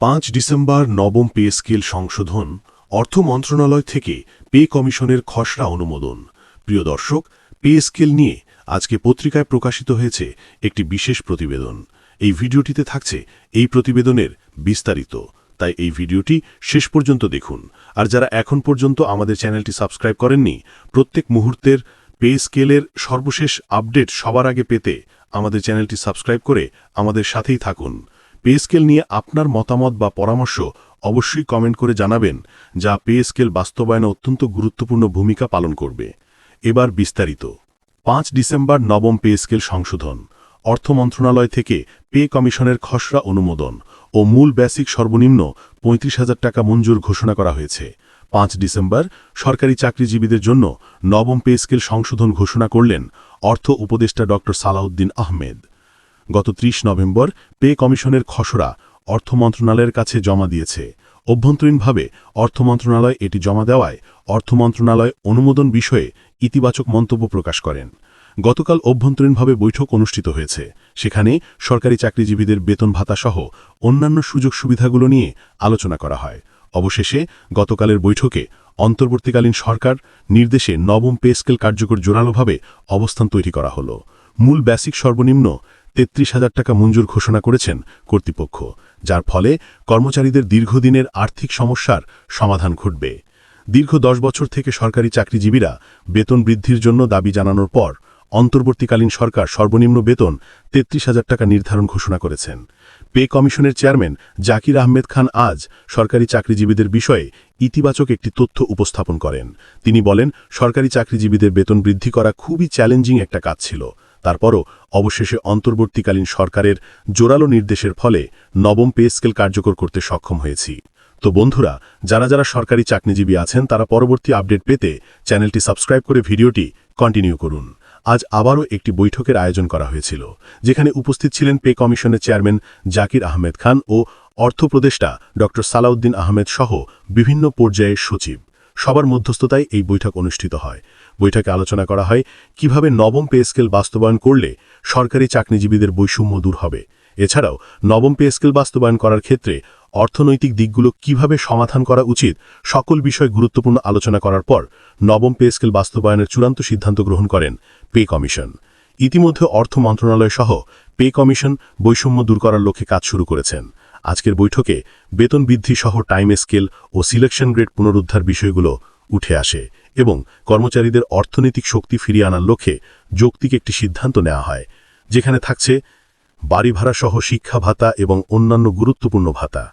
পাঁচ ডিসেম্বর নবম pay scale সংশোধন, অর্থ মন্ত্রণালয় থেকে পে কমিশনের খসড়া অনুমোদন। প্রিয় দর্শক, পে স্কেল নিয়ে আজকে পত্রিকায় প্রকাশিত হয়েছে একটি বিশেষ প্রতিবেদন। এই ভিডিওটিতে থাকছে এই প্রতিবেদনের বিস্তারিত। তাই এই ভিডিওটি শেষ পর্যন্ত দেখুন। আর যারা এখন পর্যন্ত আমাদের চ্যানেলটি সাবস্ক্রাইব করেননি, প্রত্যেক মুহূর্তের পে স্কেলের সর্বশেষ আপডেট সবার আগে পেতে আমাদের চ্যানেলটি সাবস্ক্রাইব করে আমাদের সাথেই থাকুন। পে স্কেল নিয়ে আপনার মতামত বা পরামর্শ অবশ্যই কমেন্ট করে জানাবেন, যা পে স্কেল বাস্তবায়নে অত্যন্ত গুরুত্বপূর্ণ ভূমিকা পালন করবে। এবার বিস্তারিত। পাঁচ ডিসেম্বর নবম পে স্কেল সংশোধন। অর্থ মন্ত্রণালয় থেকে পে কমিশনের খসড়া অনুমোদন ও মূল বেসিক সর্বনিম্ন পঁয়ত্রিশ হাজার টাকা মঞ্জুর ঘোষণা করা হয়েছে। পাঁচ ডিসেম্বর সরকারি চাকরিজীবীদের জন্য নবম পে স্কেল সংশোধন ঘোষণা করলেন অর্থ উপদেষ্টা ড সালাউদ্দিন আহমেদ। গত ৩০ নভেম্বর পে কমিশনের খসড়া অর্থ মন্ত্রণালয়ের কাছে জমা দিয়েছে। অভ্যন্তরীণভাবে অর্থ মন্ত্রণালয় এটি জমা দেওয়ায় অর্থ মন্ত্রণালয় অনুমোদন বিষয়ে ইতিবাচক মন্তব্য প্রকাশ করেন। গতকাল অভ্যন্তরীণভাবে বৈঠক অনুষ্ঠিত হয়েছে। সেখানে সরকারি চাকরিজীবীদের বেতন ভাতাসহ অন্যান্য সুযোগ সুবিধাগুলো নিয়ে আলোচনা করা হয়। অবশেষে গতকালের বৈঠকে অন্তর্বর্তীকালীন সরকার নির্দেশে নবম পে স্কেল কার্যকর জোরালোভাবে অবস্থান তৈরি করা হল। মূল ব্যাসিক সর্বনিম্ন তেত্রিশ হাজার টাকা মঞ্জুর ঘোষণা করেছেন কর্তৃপক্ষ, যার ফলে কর্মচারীদের দীর্ঘদিনের আর্থিক সমস্যার সমাধান ঘটবে। দীর্ঘ দশ বছর থেকে সরকারি চাকরিজীবীরা বেতন বৃদ্ধির জন্য দাবি জানানোর পর অন্তর্বর্তীকালীন সরকার সর্বনিম্ন বেতন তেত্রিশ হাজার টাকা নির্ধারণ ঘোষণা করেছেন। পে কমিশনের চেয়ারম্যান জাকির আহমেদ খান আজ সরকারি চাকরিজীবীদের বিষয়ে ইতিবাচক একটি তথ্য উপস্থাপন করেন। তিনি বলেন, সরকারি চাকরিজীবীদের বেতন বৃদ্ধি করা খুবই চ্যালেঞ্জিং একটা কাজ ছিল। তারপরও অবশেষে অন্তর্বর্তীকালীন সরকারের জোরালো নির্দেশের ফলে নবম পে স্কেল কার্যকর করতে সক্ষম হয়েছি। তো বন্ধুরা, যারা যারা সরকারি চাকরিজীবী আছেন, তারা পরবর্তী আপডেট পেতে চ্যানেলটি সাবস্ক্রাইব করে ভিডিওটি কন্টিনিউ করুন। আজ আবারও একটি বৈঠকের আয়োজন করা হয়েছিল, যেখানে উপস্থিত ছিলেন পে কমিশনের চেয়ারম্যান জাকির আহমেদ খান ও অর্থপ্রদেষ্টা ড সালাউদ্দিন আহমেদ সহ বিভিন্ন পর্যায়ের সচিব। সবার মধ্যস্থতায় এই বৈঠক অনুষ্ঠিত হয়। বৈঠকে আলোচনা করা হয়, কীভাবে নবম পে স্কেল বাস্তবায়ন করলে সরকারি চাকরিজীবীদের বৈষম্য দূর হবে। এছাড়াও, নবম পে স্কেল বাস্তবায়ন করার ক্ষেত্রে অর্থনৈতিক দিকগুলো কীভাবে সমাধান করা উচিত সকল বিষয় গুরুত্বপূর্ণ আলোচনা করার পর নবম পে স্কেল বাস্তবায়নের চূড়ান্ত সিদ্ধান্ত গ্রহণ করেন পে কমিশন। ইতিমধ্যে অর্থ মন্ত্রণালয় সহ পে কমিশন বৈষম্য দূর করার লক্ষ্যে কাজ শুরু করেছেন। আজকের বৈঠকে বেতন বৃদ্ধি সহ টাইম স্কেল ও সিলেকশন গ্রেড পুনরুদ্ধার বিষয়গুলো উঠে আসে এবং কর্মচারীদের অর্থনৈতিক শক্তি ফিরিয়ে আনার লক্ষ্যে যৌক্তিক একটি সিদ্ধান্ত নেওয়া হয়, যেখানে থাকছে বাড়ি ভাড়া সহ শিক্ষা ভাতা এবং অন্যান্য গুরুত্বপূর্ণ ভাতা।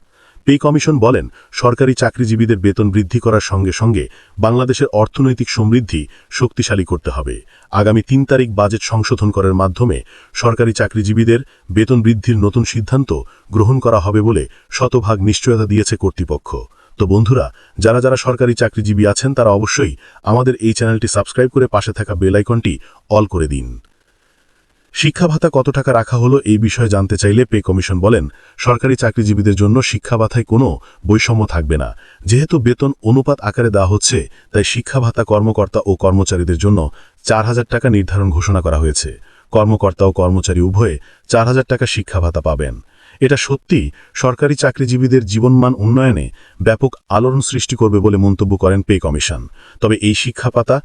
পে কমিশন বলেন, সরকারি চাকরিজীবীদের বেতন বৃদ্ধি করার সঙ্গে সঙ্গে বাংলাদেশের অর্থনৈতিক সমৃদ্ধি শক্তিশালী করতে হবে। আগামী তিন তারিখ বাজেট সংশোধন করার মাধ্যমে সরকারি চাকরিজীবীদের বেতন বৃদ্ধির নতুন সিদ্ধান্ত গ্রহণ করা হবে বলে শতভাগ নিশ্চয়তা দিয়েছে কর্তৃপক্ষ। তো বন্ধুরা, যারা যারা সরকারি চাকরিজীবী আছেন তারা অবশ্যই আমাদের এই চ্যানেলটি সাবস্ক্রাইব করে পাশে থাকা বেলাইকনটি অল করে দিন। শিক্ষা ভাতা কত টাকা রাখা হলো এই বিষয়ে জানতে চাইলে পে কমিশন বলেন, সরকারি চাকরিজীবীদের জন্য শিক্ষা ভাতায় কোনো বৈষম্য থাকবে না। যেহেতু বেতন অনুপাত আকারে দেওয়া হচ্ছে, তাই শিক্ষা ভাতা কর্মকর্তা ও কর্মচারীদের জন্য চার হাজার টাকা নির্ধারণ ঘোষণা করা হয়েছে। কর্মকর্তা ও কর্মচারী উভয়ে চার হাজার টাকা শিক্ষা ভাতা পাবেন। এটা সত্যি সরকারি চাকরিজীবীদের জীবনমান উন্নয়নে ব্যাপক আলোড়ন সৃষ্টি করবে বলে মন্তব্য করেন পে কমিশন। তবে এই শিক্ষা পাতা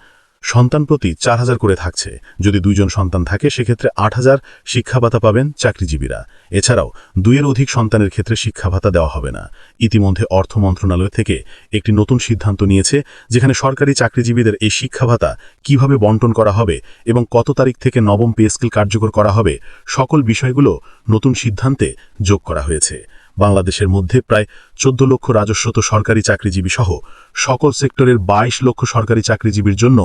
সন্তান প্রতি চার হাজার করে থাকছে। যদি দুইজন সন্তান থাকে, সেক্ষেত্রে আট হাজার শিক্ষা ভাতা পাবেন চাকরিজীবীরা। এছাড়াও, দুইয়ের অধিক সন্তানের ক্ষেত্রে শিক্ষা ভাতা দেওয়া হবে না। ইতিমধ্যে অর্থ মন্ত্রণালয় থেকে একটি নতুন সিদ্ধান্ত নিয়েছে, যেখানে সরকারি চাকরিজীবীদের এই শিক্ষা ভাতা কীভাবে বন্টন করা হবে এবং কত তারিখ থেকে নবম পে স্কেল কার্যকর করা হবে, সকল বিষয়গুলো নতুন সিদ্ধান্তে যোগ করা হয়েছে। বাংলাদেশের মধ্যে প্রায় চোদ্দ লক্ষ রাজস্বত সরকারি চাকরিজীবী সহ সকল সেক্টরের ২২ লক্ষ সরকারি চাকরিজীবীর জন্য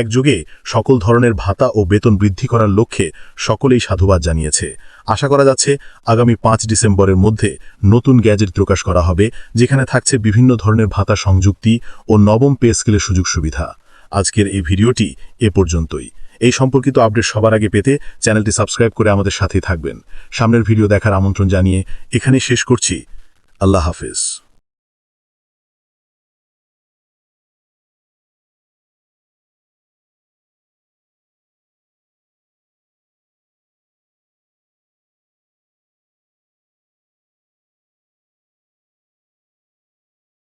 একযোগে সকল ধরনের ভাতা ও বেতন বৃদ্ধি করার লক্ষ্যে সকলেই সাধুবাদ জানিয়েছে। আশা করা যাচ্ছে আগামী পাঁচ ডিসেম্বরের মধ্যে নতুন গ্যাজেট প্রকাশ করা হবে, যেখানে থাকছে বিভিন্ন ধরনের ভাতা সংযুক্তি ও নবম পে স্কেলের সুযোগ সুবিধা। আজকের এই ভিডিওটি এ পর্যন্তই। এই সম্পর্কিত আপডেট সবার আগে পেতে চ্যানেলটি সাবস্ক্রাইব করে আমাদের সাথেই থাকবেন। সামনের ভিডিও দেখার আমন্ত্রণ জানিয়ে এখানে শেষ করছি। আল্লাহ হাফেজ।